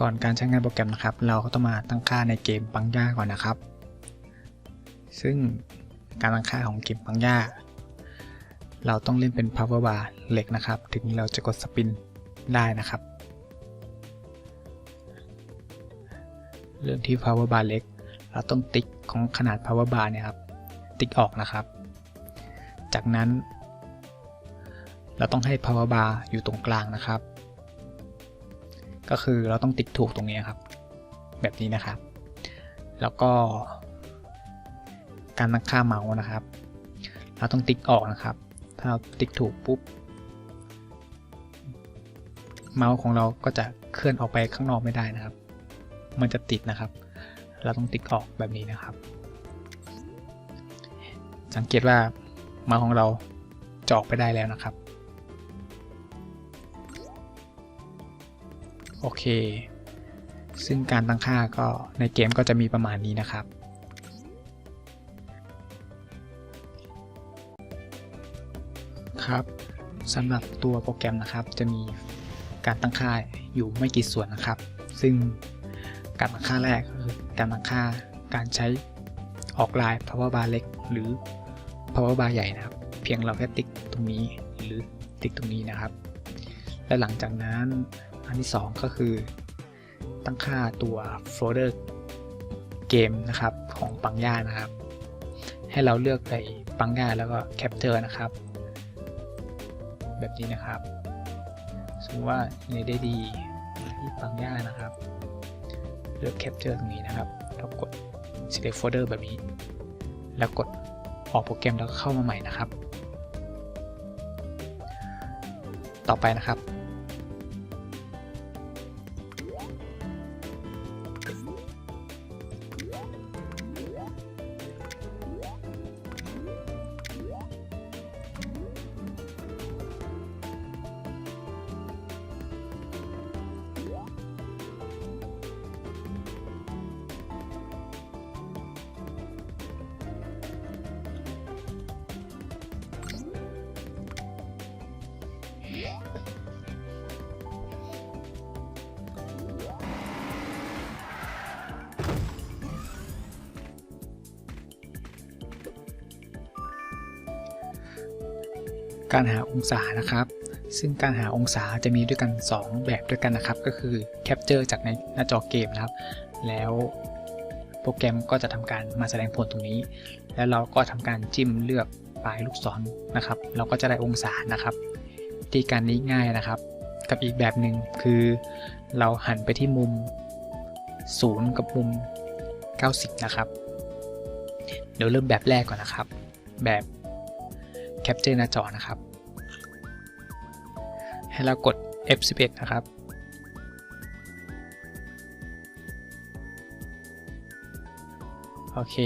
ก่อนการใช้งานโปรแกรมนะครับ เราก็ต้องมาตั้งค่าในเกมปังย่าก่อนนะครับ ซึ่งการตั้งค่าของเกมปังย่า เราต้องเล่นเป็น power bar เหล็กนะครับ ถึงเราจะกดสปินได้นะครับ เรื่องที่ power bar เล็ก เราต้องติ๊กของขนาด power bar เนี่ยครับ ติ๊กออกนะครับ จากนั้น เราต้องให้ power bar อยู่ตรงกลางนะครับ ก็คือเราต้องติ๊กถูกตรงนี้ครับ แบบนี้นะครับ แล้วก็ การตั้งค่าเมาส์นะครับ เราต้องติ๊กออกนะครับ ถ้าเราติ๊กถูกปุ๊บ เมาส์ของเราก็จะเคลื่อนออกไปข้างนอกไม่ได้นะครับ มันจะติดนะครับ เราต้องติ๊กออกแบบนี้นะครับ สังเกตว่าเมาส์ของเราจะออกไปได้แล้วนะครับ โอเค ซึ่งการตั้งค่าก็ในเกมก็จะมีประมาณนี้นะครับ ครับสำหรับตัวโปรแกรมนะครับจะมีการตั้งค่าอยู่ไม่กี่ส่วนนะครับ ซึ่งการตั้งค่าแรกก็คือการตั้งค่าการใช้ออกลาย power bar เล็ก หรือ power bar ใหญ่นะครับ เพียงเราแค่ติ๊กตรงนี้หรือติ๊กตรงนี้นะครับ และหลังจากนั้น อันที่ 2 ก็คือตั้งค่าตัวโฟลเดอร์เกมนะครับของปังย่านะครับ ให้เราเลือกไปปังย่าแล้วก็แคปเจอร์นะครับ แบบนี้นะครับสมมติว่าในได้ดีที่ปังย่านะครับ เลือกแคปเจอร์ตรงนี้นะครับแล้วกด select folder แบบนี้ แล้วกดออกโปรแกรมแล้วเข้ามาใหม่นะครับ ต่อไปนะครับ การหาองศานะครับ ซึ่งการหาองศาจะมีด้วยกัน 2 แบบด้วยกันนะครับ ก็คือแคปเจอร์จากในหน้าจอเกมนะครับ แล้วโปรแกรมก็จะทำการมาแสดงผลตรงนี้ แล้วเราก็ทำการจิ้มเลือกปลายลูกศรนะครับ เราก็จะได้องศานะครับวิธีการนี้ง่ายนะครับ กับอีกแบบหนึ่งคือเราหันไปที่มุม 0 กับมุม 90 นะครับ เดี๋ยวเริ่มแบบแรกก่อนนะครับ แบบ ปเจอร์หน้าจอนะครับ ให้เรากด F11 นะครับ โอเค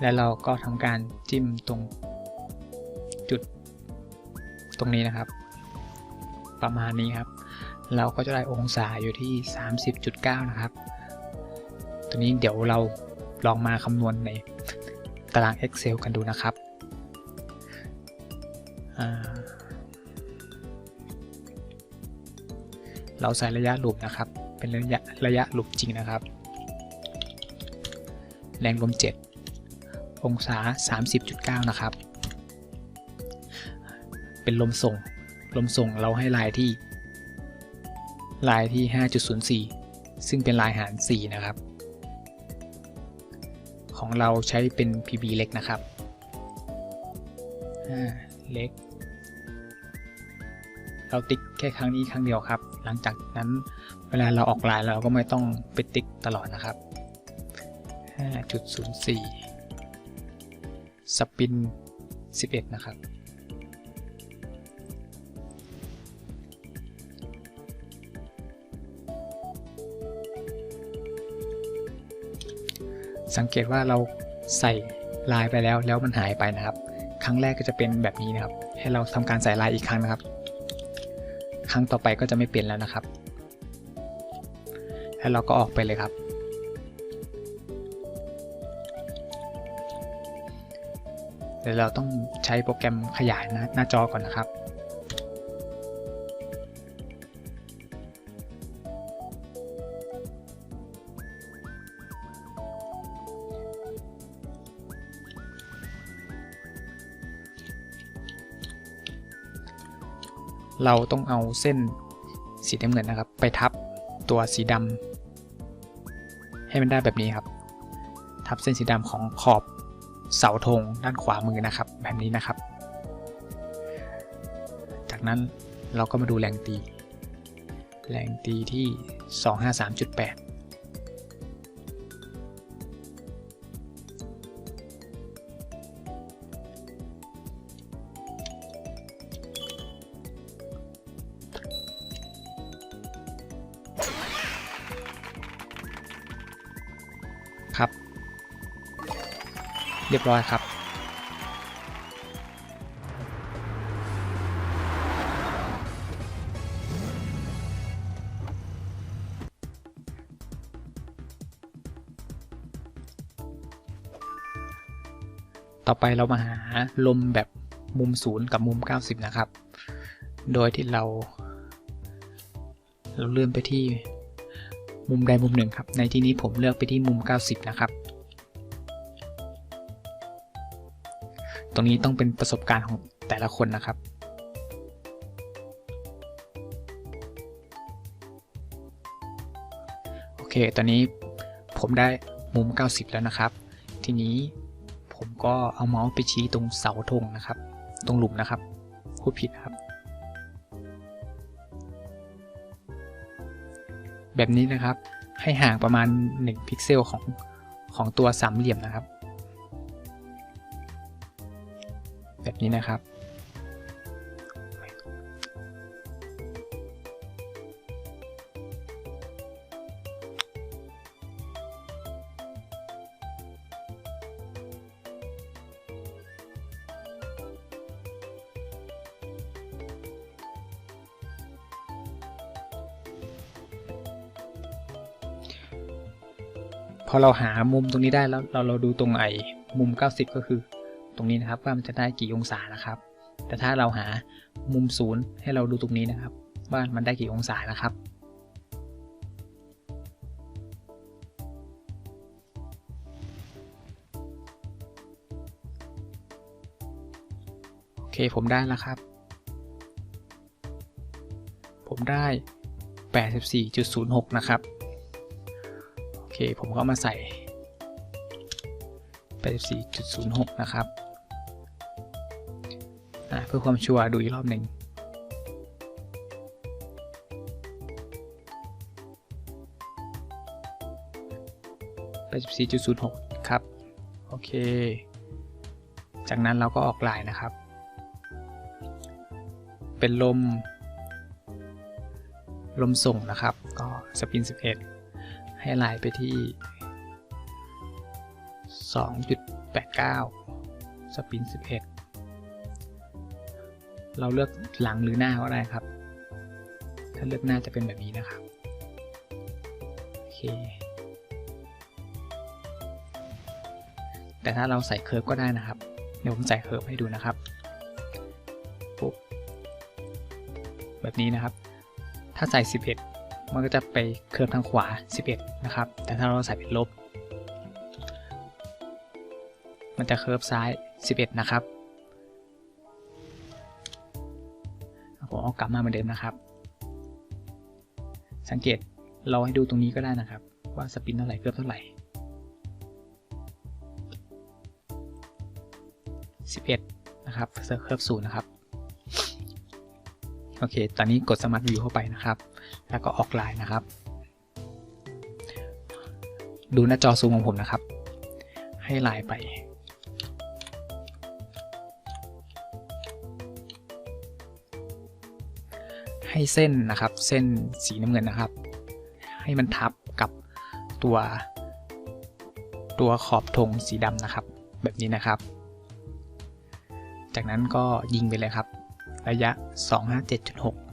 แล้วเราก็ทำการจิ้มตรงจุดตรงนี้นะครับ ประมาณนี้ครับ เราก็จะได้องศาอยู่ที่ 30.9 นะครับ ตัวนี้เดี๋ยวเราลองมาคำนวณในตาราง Excel กันดูนะครับ เราใส่ระยะหลุมนะครับ เป็นระยะระยะหลุมจริงนะครับ แรงลม7องศา 30.9 นะครับ เป็นลมส่ง ลมส่งเราให้ลายที่ลายที่ 5.04 ซึ่งเป็นลายหาร 4 นะครับ ของเราใช้เป็น PB เล็กนะครับ เล็ก เราติ๊กแค่ครั้งนี้ครั้งเดียวครับ หลังจากนั้นเวลาเราออกลายเราก็ไม่ต้องไปติ๊กตลอดนะครับ 5.04 สปิน 11 นะครับ สังเกตว่าเราใส่ลายไปแล้วแล้วมันหายไปนะครับ รั้งแรกก็จะเป็นแบบนี้นะครับ ให้เราทำการใส่ลายอีกครั้งนะครับ ครั้งต่อไปก็จะไม่เปลี่ยนแล้วนะครับ แล้วเราก็ออกไปเลยครับ เดี๋ยวเราต้องใช้โปรแกรมขยายหน้าจอก่อนนะครับ เราต้องเอาเส้นสีน้ำเงินนะครับ ไปทับตัวสีดำให้มันได้แบบนี้ครับ ทับเส้นสีดำของขอบเสาธงด้านขวามือนะครับ แบบนี้นะครับ จากนั้นเราก็มาดูแรงตี แรงตีที่ 253.8 เรียบร้อยครับ ต่อไปเรามาหาลมแบบมุมศูนย์กับมุม 90 นะครับ โดยที่เรา เราเลื่อนไปที่มุมใดมุมหนึ่งครับ ในที่นี้ผมเลือกไปที่มุม 90 นะครับ รงนี้ต้องเป็นประสบการณ์ของแต่ละคนนะครับโอเค ตอนนี้ผมได้มุม 90 แล้วนะครับ ทีนี้ผมก็เอาเมาส์ไปชี้ตรงเสาธงนะครับ ตรงหลุมนะครับพูดผิดครับ แบบนี้นะครับให้ห่างประมาณ 1 พิกเซลของของตัวสามเหลี่ยมนะครับ นี้นะครับ พอเราหามุมตรงนี้ได้แล้วเราเราดูตรงไอ้มุม 90 ก็คือ ตรงนี้นะครับว่ามันจะได้กี่องศานะครับ แต่ถ้าเราหามุมศูนย์ให้เราดูตรงนี้นะครับ ว่ามันได้กี่องศานะครับ โอเคผมได้แล้วครับ ผมได้ 84.06 นะครับ โอเคผมก็มาใส่84.06 นะครับ อะเพื่อความชัวร์ดูอีกรอบหนึ่ง84.06ครับ โอเค จากนั้นเราก็ออกลายนะครับ เป็นลม ลมส่งนะครับ ก็สปิน 11 ให้ลายไปที่ 2.89 สปิน 11 เราเลือกหลังหรือหน้าก็ได้ครับ ถ้าเลือกหน้าจะเป็นแบบนี้นะครับ โอเค แต่ถ้าเราใส่เคิร์ฟก็ได้นะครับ เดี๋ยวผมใส่เคิร์ฟให้ดูนะครับ ปุ๊บ แบบนี้นะครับ ถ้าใส่ 11 มันก็จะไปเคิร์ฟทางขวา 11 นะครับ แต่ถ้าเราใส่เป็นลบ มันจะเคิร์ฟซ้าย 11 นะครับ เอากลับมาเหมือนเดิมนะครับ สังเกตเราให้ดูตรงนี้ก็ได้นะครับ ว่าสปินเท่าไหร่เคิร์ฟเท่าไหร่11นะครับเคิร์ฟศูนย์นะครับ โอเค ตอนนี้กดสมาร์ทวิวเข้าไปนะครับ แล้วก็ออกไลน์นะครับ ดูหน้าจอซูมของผมนะครับ ให้ไลน์ไป ให้เส้นนะครับ เส้นสีน้ำเงินนะครับ ให้มันทับกับตัว ตัวขอบธงสีดำนะครับ แบบนี้นะครับ จากนั้นก็ยิงไปเลยครับ ระยะ 257.6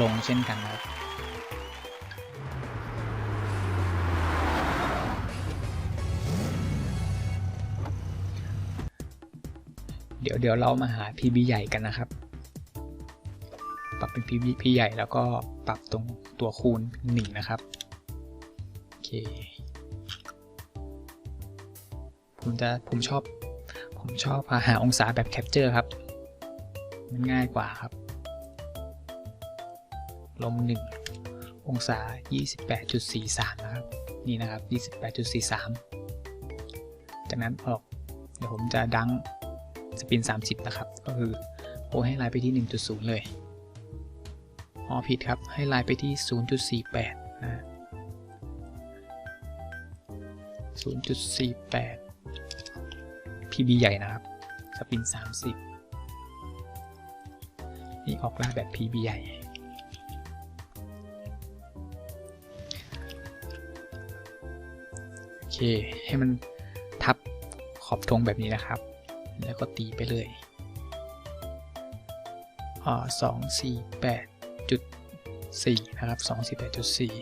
ลงเช่นกันครับ เดี๋ยวเดี๋ยวเรามาหา PB ใหญ่กันนะครับ ปรับเป็นพี่พี่ใหญ่แล้วก็ปรับตรงตัวคูณหนึ่งนะครับ โอเค ผมจะผมชอบ ผมชอบหาองศาแบบแคปเจอร์ครับ มันง่ายกว่าครับ ลงหนึ่งองศา 28.43 นะครับ นี่นะครับ 28.43 จากนั้นออก เดี๋ยวผมจะดังสปิน 30 นะครับ ก็คือโอให้ไลน์ไปที่ 1.0 เลยอ๋อผิดครับ ให้ไลน์ไปที่ 0.48 นะ 0.48 PB ใหญ่นะครับ สปิน 30 นี่ออกล่าแบบ PB ใหญ่ เค ให้มันทับขอบธงแบบนี้นะครับ แล้วก็ตีไปเลยสองสี่แปดจุดสี่นะครับสองสี่แปดจุดสี่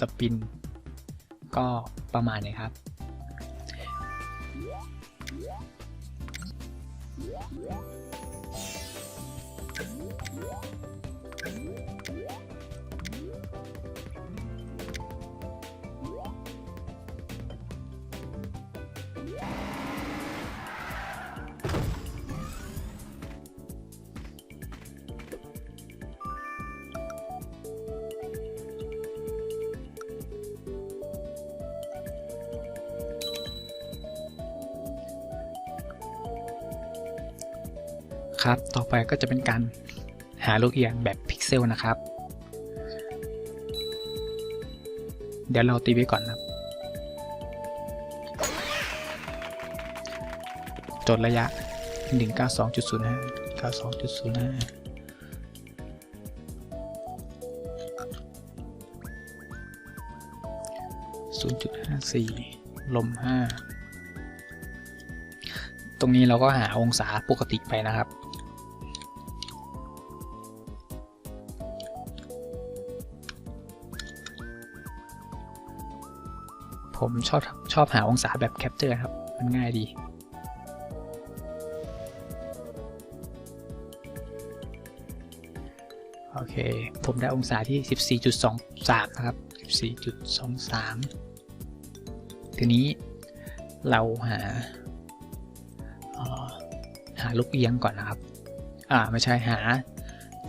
สปิน ก็ประมาณนี้ครับ ครับ ต่อไปก็จะเป็นการหาลูกเอียงแบบพิกเซลนะครับ เดี๋ยวเราตีไว้ก่อนนะครับจดระยะ 192.05 92.05 0.54 ลม 5 ตรงนี้เราก็หาองศาปกติไปนะครับ ผมชอบชอบหาองศาแบบแคปเจอร์ครับ มันง่ายดี โอเค ผมได้องศาที่ 14.23 นะครับ 14.23 ทีนี้เราหาหาลูกเอียงก่อนนะครับ อ่าไม่ใช่หา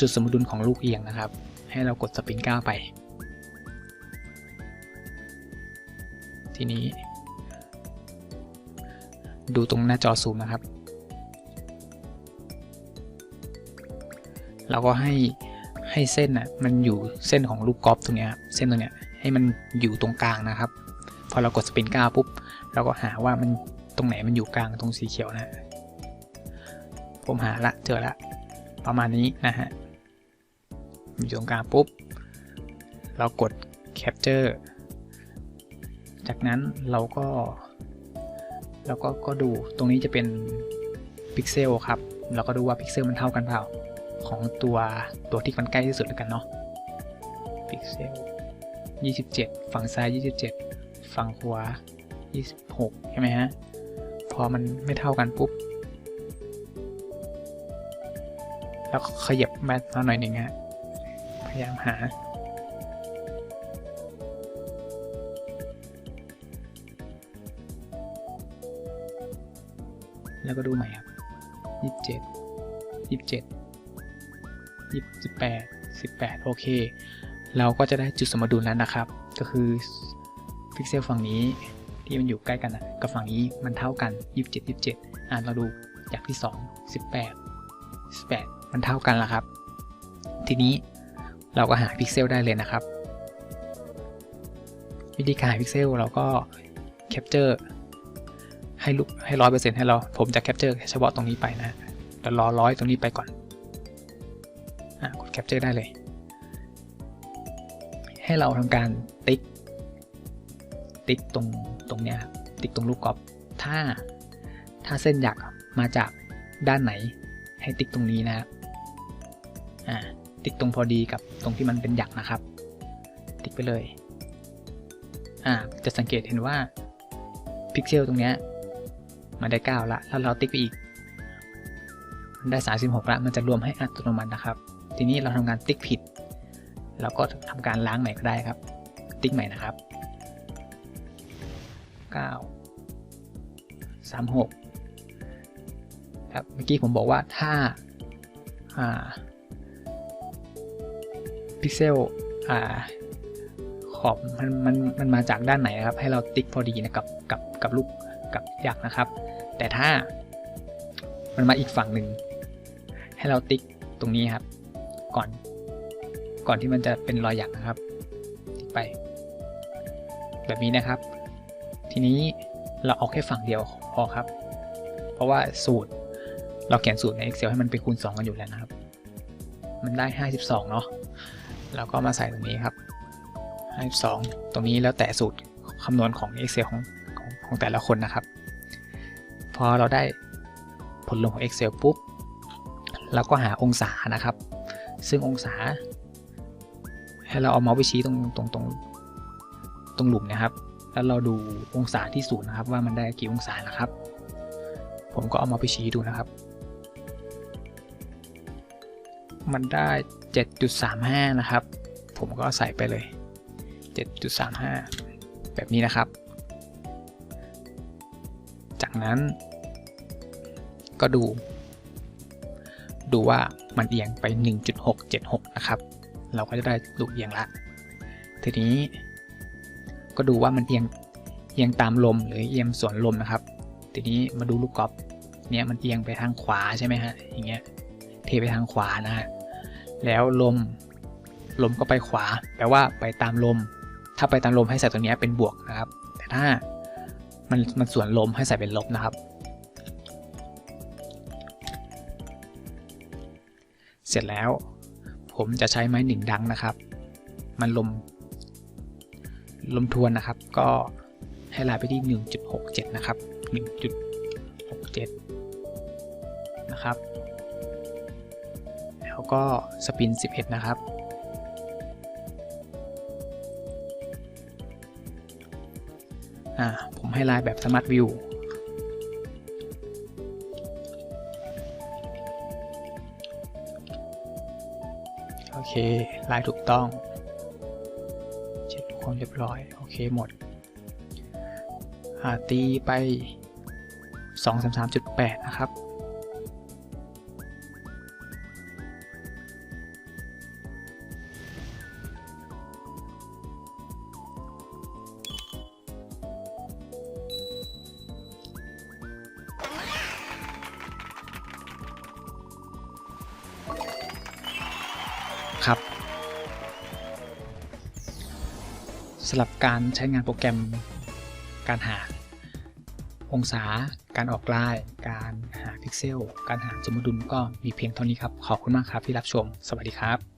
จุดสมดุลของลูกเอียงนะครับ ให้เรากดสปริงก้าไป ทีนี้ ดูตรงหน้าจอซูมนะครับ เราก็ให้ให้เส้นอะมันอยู่เส้นของลูกกอล์ฟตรงเนี้ยครับเส้นตรงเนี้ยให้มันอยู่ตรงกลางนะครับ พอเรากดสปินก้าปุ๊บเราก็หาว่ามันตรงไหนมันอยู่กลางตรงสีเขียวนะผมหาละเจอละประมาณนี้นะฮะอยู่ตรงกลางปุ๊บ เรากด capture จากนั้นเราก็เราก็ก็ดูตรงนี้จะเป็นพิกเซลครับ เราก็ดูว่าพิกเซลมันเท่ากันเปล่า ของตัวตัวที่มันใกล้ที่สุดแล้วกันเนาะพิกเซล27 ฝั่งซ้าย 27 ฝั่งขวา 26 ใช่ไหมฮะ พอมันไม่เท่ากันปุ๊บ แล้วขยับแมทมาหน่อยหนึ่งฮะ พยายามหา แล้วก็ดูใหม่ครับยี่สิบเจ็ดยี่สิบเจ็ดยี่สิบแปดสิบแปดโอเค เราก็จะได้จุดสมดุลแล้วนะครับ ก็คือพิกเซลฝั่งนี้ที่มันอยู่ใกล้กันนะกับฝั่งนี้มันเท่ากันยี่สิบเจ็ดยี่สิบเจ็ดอ่านเราดูจากที่สองสิบแปดสิบแปดมันเท่ากันแล้วครับ ทีนี้เราก็หาพิกเซลได้เลยนะครับ วิธีการหาพิกเซลเราก็แคปเจอร์ ให้ลูกให้ร้อยเปอร์เซ็นต์ให้เรา ผมจะแคปเจอร์เฉพาะตรงนี้ไปนะเดี๋ยวรอร้อยตรงนี้ไปก่อนอะกดแคปเจอร์ได้เลย ให้เราทำการติ๊ก ติ๊กตรงตรงเนี้ยครับติ๊กตรงลูกกอล์ฟถ้าถ้าเส้นหยักมาจากด้านไหน ให้ติ๊กตรงนี้นะครับอ่าติ๊กตรงพอดีกับตรงที่มันเป็นหยักนะครับ ติ๊กไปเลยอ่าจะสังเกตเห็นว่าพิกเซลตรงเนี้ย มันได้ 9 ละ แล้วเราติ๊กไปอีก มันได้ 36 ละ มันจะรวมให้อัตโนมัตินะครับ ทีนี้เราทำการติ๊กผิด เราก็ทำการล้างใหม่ก็ได้ครับ ติ๊กใหม่นะครับ 9 36 ครับ เมื่อกี้ผมบอกว่าถ้าพิกเซลขอบมันมันมันมาจากด้านไหนครับ ให้เราติ๊กพอดีนะกับกับกับลูก กับยักษ์นะครับ แต่ถ้ามันมาอีกฝั่งหนึ่ง ให้เราติ๊กตรงนี้ครับ ก่อน ก่อนที่มันจะเป็นรอยหยักนะครับติ๊กไป แบบนี้นะครับ ทีนี้เราเอาแค่ฝั่งเดียวพอครับ เพราะว่าสูตรเราเขียนสูตรใน Excel ให้มันเป็นคูณ 2 กันอยู่แล้วนะครับ มันได้ 52 เนาะแล้วก็มาใส่ตรงนี้ครับ 52 ตรงนี้แล้วแต่สูตรคำนวณของ Excel ของ ของแต่ละคนนะครับ พอเราได้ผลลงของ Excel ปุ๊บ เราก็หาองศานะครับ ซึ่งองศา ให้เราเอาเมาส์ไปชี้ตรงตรงตรงตรงหลุมนะครับ แล้วเราดูองศาที่ศูนย์นะครับ ว่ามันได้กี่องศานะครับ ผมก็เอามาไปชี้ดูนะครับ มันได้ 7.35 นะครับ ผมก็ใส่ไปเลย 7.35 แบบนี้นะครับ นั้น ก็ดู ดูว่ามันเอียงไป 1.676 นะครับ เราก็จะได้ลูกเอียงละ ทีนี้ก็ดูว่ามันเอียงเอียงตามลมหรือเอียงสวนลมนะครับ ทีนี้มาดูลูกกอล์ฟเนี่ยมันเอียงไปทางขวาใช่ไหมฮะอย่างเงี้ยเทไปทางขวานะฮะแล้วลมลมก็ไปขวา แปลว่าไปตามลม ถ้าไปตามลมให้ใส่ตัวนี้เป็นบวกนะครับ แต่ถ้า มันมันสวนลมให้ใส่เป็นลบนะครับ เสร็จแล้ว ผมจะใช้ไม้หนึ่งดังนะครับ มันลม ลมทวนนะครับ ก็ให้ลายไปที่ 1.67 นะครับ 1.67 นะครับ แล้วก็สปิน 11 นะครับอ่า ให้ลน์แบบสมาร์ทวิวโอเคลายถูกต้องเช็คทุกคนเรียบร้อย โอเคหมดตีไป 233.8 นะครับครับ สำหรับการใช้งานโปรแกรมการหา องศา การออกลาย การหาพิกเซล การหาสมดุลก็มีเพียงเท่านี้ครับ ขอบคุณมากครับที่รับชม สวัสดีครับ